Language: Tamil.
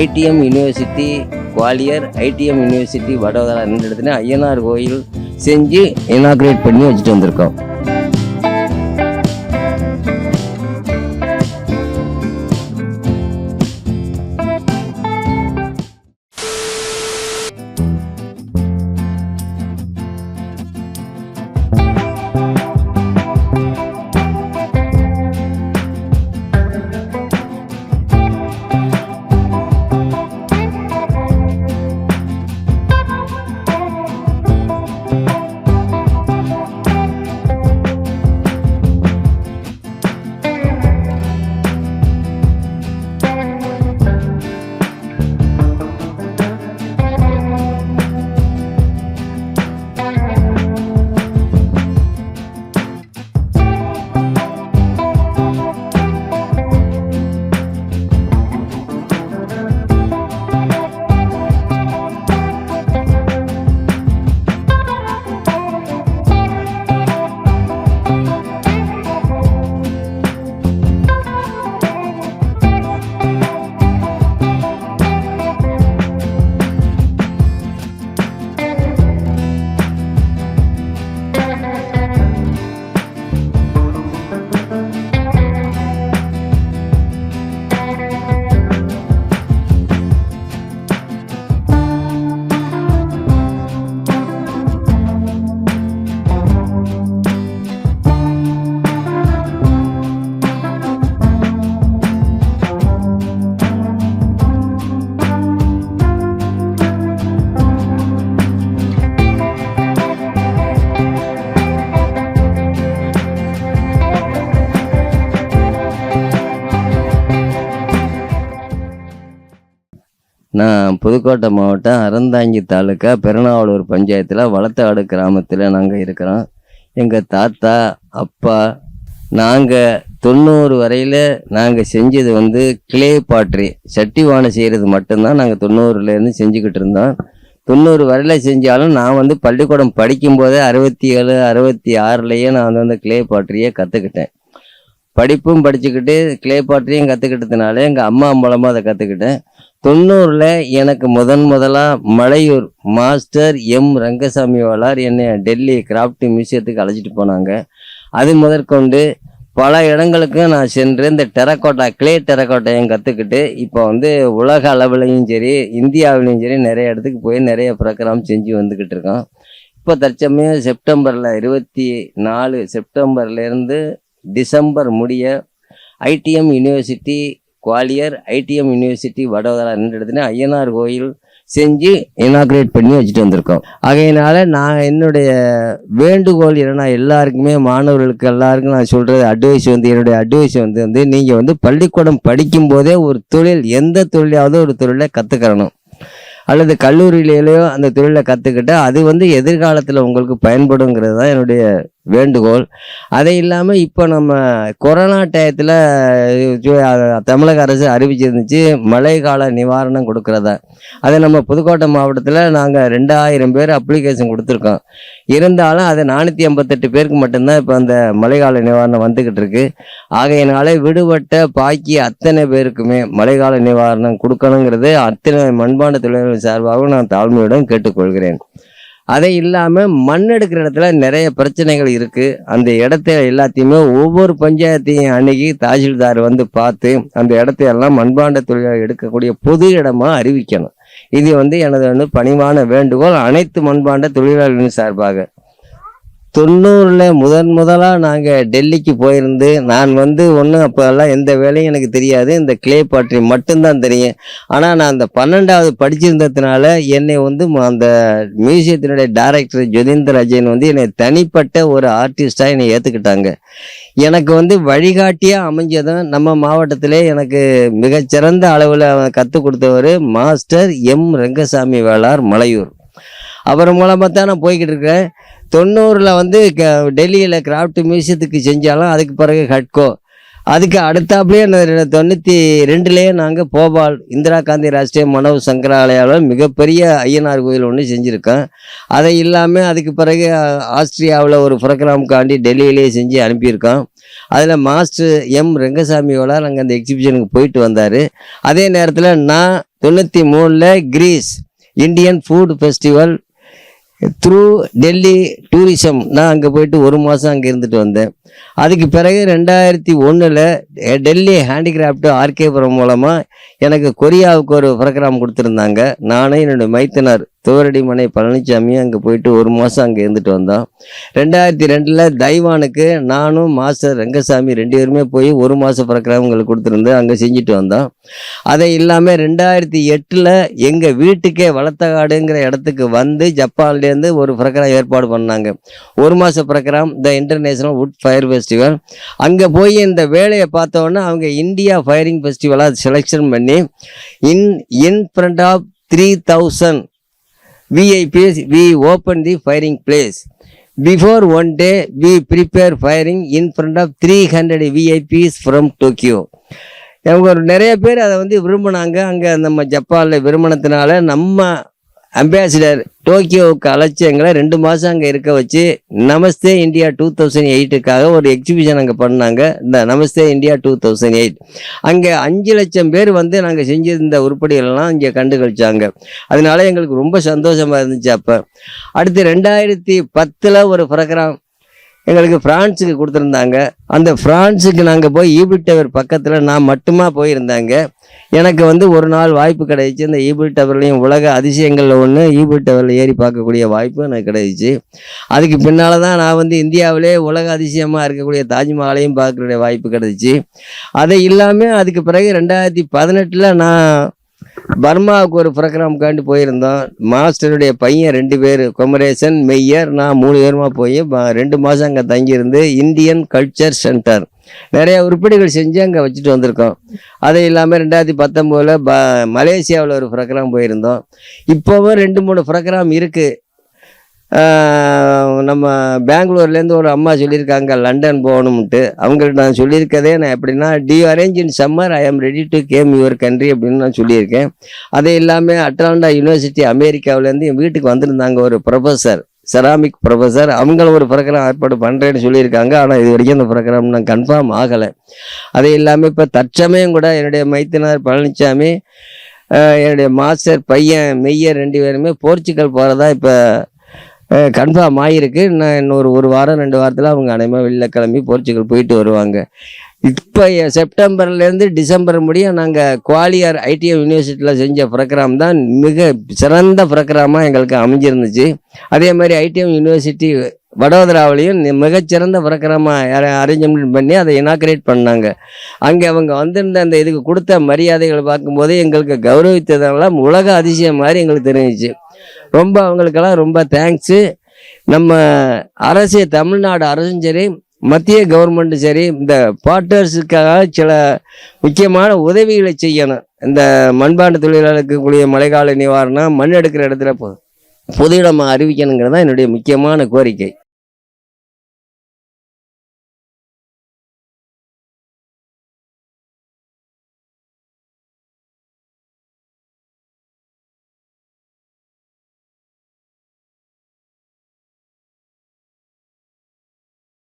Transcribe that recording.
ITM university Gwalior ITM university Vadodara ரெண்டு இடத்துல ஐயனார் கோயில் செஞ்சு இனாக்ரேட் பண்ணி வச்சுட்டு வந்திருக்கோம். நான் புதுக்கோட்டை மாவட்டம் அறந்தாங்கி தாலுக்கா பெருநாவலூர் பஞ்சாயத்தில் வளத்தாடு கிராமத்தில் நாங்கள் இருக்கிறோம். எங்கள் தாத்தா அப்பா நாங்கள் தொண்ணூறு வரையில் நாங்கள் செஞ்சது வந்து கிளே பாட்ரி. சட்டி வானை செய்கிறது மட்டும்தான் நாங்கள் தொண்ணூறுலேருந்து செஞ்சுக்கிட்டு இருந்தோம். தொண்ணூறு வரையில் செஞ்சாலும் நான் வந்து பள்ளிக்கூடம் படிக்கும்போதே அறுபத்தி ஏழு அறுபத்தி ஆறுலேயே நான் வந்து அந்த கிளே பாட்ரியை கற்றுக்கிட்டேன் படிப்பும் படிச்சுக்கிட்டு கிளே பாட்ரியும் கற்றுக்கிட்டதுனால எங்கள் அம்மா மூலமாக அதை கற்றுக்கிட்டேன் தொண்ணூறில் எனக்கு முதன் முதலாக மலையூர் மாஸ்டர் எம் ரங்கசாமி வாளார் என்னை டெல்லி கிராஃப்ட் மியூசியத்துக்கு அழைச்சிட்டு போனாங்க. அது முதற்கொண்டு பல இடங்களுக்கும் நான் சென்று இந்த டெரக்கோட்டா கிளே டெரக்கோட்டையும் கற்றுக்கிட்டு இப்போ வந்து உலக அளவுலையும் சரி இந்தியாவிலையும் சரி நிறைய இடத்துக்கு போய் நிறைய ப்ரோக்ராம் செஞ்சு வந்துக்கிட்டு இருக்கோம். இப்போ தற்சமயம் செப்டம்பரில் இருபத்தி நாலு செப்டம்பர்லேருந்து டிசம்பர் முடிய ITM university Gwalior ITM university Vadodara ரெண்டு இடத்துல ஐயனார் கோயில் செஞ்சு இனாக்ரேட் பண்ணி வச்சுட்டு வந்திருக்கோம். ஆகையினால நான் என்னுடைய வேண்டுகோள் என்னன்னா எல்லாருக்குமே மாணவர்களுக்கு எல்லாருக்கும் நான் சொல்கிறது அட்வைஸ் வந்து என்னுடைய அட்வைஸ் வந்து வந்து நீங்கள் வந்து பள்ளிக்கூடம் படிக்கும்போதே ஒரு தொழில் எந்த தொழிலாவது ஒரு தொழிலை கற்றுக்கிறணும் அல்லது கல்லூரியிலேயோ அந்த தொழிலை கற்றுக்கிட்டு அது வந்து எதிர்காலத்தில் உங்களுக்கு பயன்படுங்கிறது தான் என்னுடைய வேண்டுகோள். அதை இல்லாமல் இப்போ நம்ம கொரோனா டயத்தில் தமிழக அரசு அறிவிச்சிருந்துச்சு மழைக்கால நிவாரணம் கொடுக்குறத. அதை நம்ம புதுக்கோட்டை மாவட்டத்தில் நாங்கள் ரெண்டாயிரம் பேர் அப்ளிகேஷன் கொடுத்துருக்கோம். இருந்தாலும் அது நானூற்றி ஐம்பத்தெட்டு பேருக்கு மட்டும்தான் இப்போ அந்த மழைக்கால நிவாரணம் வந்துக்கிட்டு இருக்கு. ஆகையினால விடுபட்ட பாக்கி அத்தனை பேருக்குமே மழைக்கால நிவாரணம் கொடுக்கணுங்கிறது அத்தனை மண்பாண்ட தொழிலாளர்கள் சார்பாகவும் நான் தாழ்மையுடன் கேட்டுக்கொள்கிறேன். அதை இல்லாமல் மண் எடுக்கிற இடத்துல நிறைய பிரச்சனைகள் இருக்குது அந்த இடத்த எல்லாத்தையுமே ஒவ்வொரு பஞ்சாயத்தையும் அணுகி தாசில்தார் வந்து பார்த்து அந்த இடத்தையெல்லாம் மண்பாண்ட தொழிலாளர் எடுக்கக்கூடிய பொது இடமா அறிவிக்கணும். இது வந்து எனது வந்து பணிவான வேண்டுகோள். அனைத்து மண்பாண்ட தொழிலாளர்களின் சார்பாக. தொண்ணூறில் முதன் முதலாக நாங்கள் டெல்லிக்கு போயிருந்து நான் வந்து ஒன்றும் அப்போல்லாம் எந்த வேலையும் எனக்கு தெரியாது. இந்த கிளே பாட்ரி மட்டும்தான் தெரியும். ஆனால் நான் அந்த பன்னெண்டாவது படிச்சிருந்ததுனால என்னை வந்து ம- அந்த மியூசியத்தினுடைய டைரக்டர் ஜொதீந்தர் அஜயன் வந்து என்னை தனிப்பட்ட ஒரு ஆர்டிஸ்டாக என்னை ஏற்றுக்கிட்டாங்க எனக்கு வந்து வழிகாட்டியாக அமைஞ்சதும் நம்ம மாவட்டத்திலே எனக்கு மிகச்சிறந்த அளவில் கற்றுக் கொடுத்தவர் மாஸ்டர் எம். ரங்கசாமி வேளார் மலையூர். அவர் மூலமாக தான் நான் போய்கிட்டு இருக்கேன் தொண்ணூறில் வந்து க டெல்லியில் கிராஃப்ட் மியூசியத்துக்கு செஞ்சாலும் அதுக்கு பிறகு ஹட்கோ அதுக்கு அடுத்தாப்புலேயே தொண்ணூற்றி ரெண்டுலேயே நாங்கள் போபால் இந்திரா காந்தி ராஷ்டிரிய மனோ சங்கராலயாவில் மிகப்பெரிய ஐயனார் கோயில் ஒன்று செஞ்சுருக்கோம். அதை இல்லாமல் அதுக்கு பிறகு ஆஸ்திரியாவில் ஒரு ப்ரோக்ராமுக்காண்டி டெல்லியிலேயே செஞ்சு அனுப்பியிருக்கோம். அதில் மாஸ்டர் எம் ரெங்கசாமியோட நாங்கள் அந்த எக்ஸிபிஷனுக்கு போயிட்டு வந்தார். அதே நேரத்தில் நான் தொண்ணூற்றி மூணில் Greece Indian food festival through Delhi tourism நான் அங்கே போயிட்டு ஒரு மாதம் அங்கே இருந்துட்டு வந்தேன். அதுக்கு பிறகு ரெண்டாயிரத்தி ஒன்றில் டெல்லி ஹேண்டிகிராஃப்ட் ஆர்கேபுரம் மூலமாக எனக்கு கொரியாவுக்கு ஒரு ப்ரோக்ராம் கொடுத்துருந்தாங்க. நானும் என்னுடைய மைத்தனார் துவரடி பழனிசாமியும் பழனிசாமி அங்கே போயிட்டு ஒரு மாதம் அங்கே இருந்துட்டு வந்தோம் ரெண்டாயிரத்தி ரெண்டில் தைவானுக்கு நானும் மாஸ்டர் ரங்கசாமி ரெண்டு பேருமே போய் ஒரு மாதம் ப்ரோக்ராம்களுக்கு கொடுத்துருந்து அங்கே செஞ்சுட்டு வந்தோம் அதை இல்லாமல் ரெண்டாயிரத்தி எட்டில் எங்கள் வீட்டுக்கே வளர்த்தகாடுங்கிற இடத்துக்கு வந்து ஜப்பான்லேருந்து ஒரு ப்ரோக்ராம் ஏற்பாடு பண்ணாங்க. ஒரு மாத program the international wood fire festival. அங்கே போய் இந்த வேலையை பார்த்தோன்னே அவங்க இந்தியா ஃபயரிங் ஃபெஸ்டிவலாக செலெக்ஷன் பண்ணி in in front of three thousand VIPs we open the firing place before one day we prepare firing in front of three hundred VIPs from Tokyo அவங்க நிறைய பேர் அதை வந்து விரும்பினாங்க. அங்கே நம்ம ஜப்பானில் விரும்பினதுனால நம்ம அம்பாசிடர் டோக்கியோவுக்கு அழைச்சி எங்களை ரெண்டு மாதம் அங்கே இருக்க வச்சு நமஸ்தே இந்தியா டூ தௌசண்ட் எயிட்டுக்காக ஒரு எக்ஸிபிஷன் அங்கே பண்ணாங்க. இந்த Namaste India two thousand eight அங்கே அஞ்சு லட்சம் பேர் வந்து நாங்கள் செஞ்சிருந்த உருப்படிகள்லாம் இங்கே கண்டு கழிச்சாங்க. அதனால எங்களுக்கு ரொம்ப சந்தோஷமாக இருந்துச்சு அப்போ. அடுத்து ரெண்டாயிரத்தி பத்தில் ஒரு ப்ரோக்ராம் எங்களுக்கு ஃப்ரான்ஸுக்கு கொடுத்துருந்தாங்க. அந்த ஃப்ரான்ஸுக்கு நாங்கள் போய் ஈபிள் டவர் பக்கத்தில் நான் மட்டுமா போயிருந்தாங்க. எனக்கு வந்து ஒரு நாள் வாய்ப்பு கிடைச்சி அந்த ஈபிள் டவர்லையும் உலக அதிசயங்களில் ஒன்று ஈபிள் டவரில் ஏறி பார்க்கக்கூடிய வாய்ப்பு எனக்கு கிடைச்சிச்சு அதுக்கு பின்னால் தான் நான் வந்து இந்தியாவிலே உலக அதிசயமாக இருக்கக்கூடிய தாஜ்மஹாலையும் பார்க்கக்கூடிய வாய்ப்பு கிடைச்சிச்சு அதை இல்லாமல் அதுக்கு பிறகு ரெண்டாயிரத்தி பதினெட்டில் நான் பர்மாவுக்கு ஒரு ப்ரோக்ராமுக்காண்டி போயிருந்தோம். மாஸ்டருடைய பையன் ரெண்டு பேர் குமரேசன் மெய்யர் நான் மூணு பேருமா போய் ரெண்டு மாதம் அங்கே தங்கியிருந்து இந்தியன் கல்ச்சர் சென்டர் நிறைய உருப்படிகள் செஞ்சு அங்கே வச்சுட்டு வந்திருக்கோம். அது இல்லாமல் ரெண்டாயிரத்தி பத்தொம்போதில் ப மலேசியாவில் ஒரு ப்ரோக்ராம் போயிருந்தோம். இப்போவும் ரெண்டு மூணு ப்ரோக்ராம் இருக்குது நம்ம பெங்களூர்லேருந்து ஒரு அம்மா சொல்லியிருக்காங்க லண்டன் போகணும்ட்டு அவங்கள்ட்ட நான் சொல்லியிருக்கதே நான் எப்படின்னா the arrange in summer I am ready to came your country அப்படின்னு நான் சொல்லியிருக்கேன். அது இல்லாமல் அட்லாண்டா யூனிவர்சிட்டி அமெரிக்காவிலேருந்து என் வீட்டுக்கு வந்திருந்தாங்க ஒரு ப்ரொஃபஸர் செராமிக் ப்ரொஃபஸர் அவங்களும் ஒரு ப்ரோக்ராம் ஏற்பாடு பண்ணுறேன்னு சொல்லியிருக்காங்க. ஆனால் இது வரைக்கும் அந்த ப்ரோக்ராம் நான் கன்ஃபார்ம் ஆகலை. அது இல்லாமல் இப்போ தற்சமயம் கூட என்னுடைய மைத்தினார் பழனிசாமி என்னுடைய மாஸ்டர் பையன் மெய்யர் ரெண்டு பேருமே போர்ச்சுகல் போகிறதா இப்போ கன்ஃபார்ம் ஆகியிருக்கு இன்னும் இன்னொரு ஒரு வாரம் ரெண்டு வாரத்தில் அவங்க அனைமா வெளில கிளம்பி போர்ச்சுகல் போயிட்டு வருவாங்க. இப்போ செப்டம்பர்லேருந்து டிசம்பர் முடியும் நாங்கள் குவாலியர் ஐடிஎம் யூனிவர்சிட்டியில் செஞ்ச ப்ரோக்ராம் தான் மிக சிறந்த ப்ரோக்ராமாக எங்களுக்கு அமைஞ்சிருந்துச்சு. அதே மாதிரி ஐடிஎம் யூனிவர்சிட்டி வடோதராவிலையும் மிகச்சிறந்த பிரக்கிரமாக அரேஞ்ச்மெண்ட் பண்ணி அதை இனாக்ரேட் பண்ணாங்க. அங்கே அவங்க வந்திருந்த அந்த இதுக்கு கொடுத்த மரியாதைகளை பார்க்கும்போது எங்களுக்கு கௌரவித்ததெல்லாம் உலக அதிசயம் மாதிரி எங்களுக்கு தெரிஞ்சிச்சு. ரொம்ப அவங்களுக்கெல்லாம் ரொம்ப தேங்க்ஸு நம்ம அரசு தமிழ்நாடு அரசும் சரி மத்திய கவர்மெண்ட்டும் சரி இந்த பாட்டர்ஸுக்காக சில முக்கியமான உதவிகளை செய்யணும். இந்த மண்பாண்ட தொழிலாளருக்கு கூடிய மழைக்கால நிவாரணம் மண் எடுக்கிற இடத்துல பொ- பொது இடமாக அறிவிக்கணுங்கிறது தான் என்னுடைய முக்கியமான கோரிக்கை.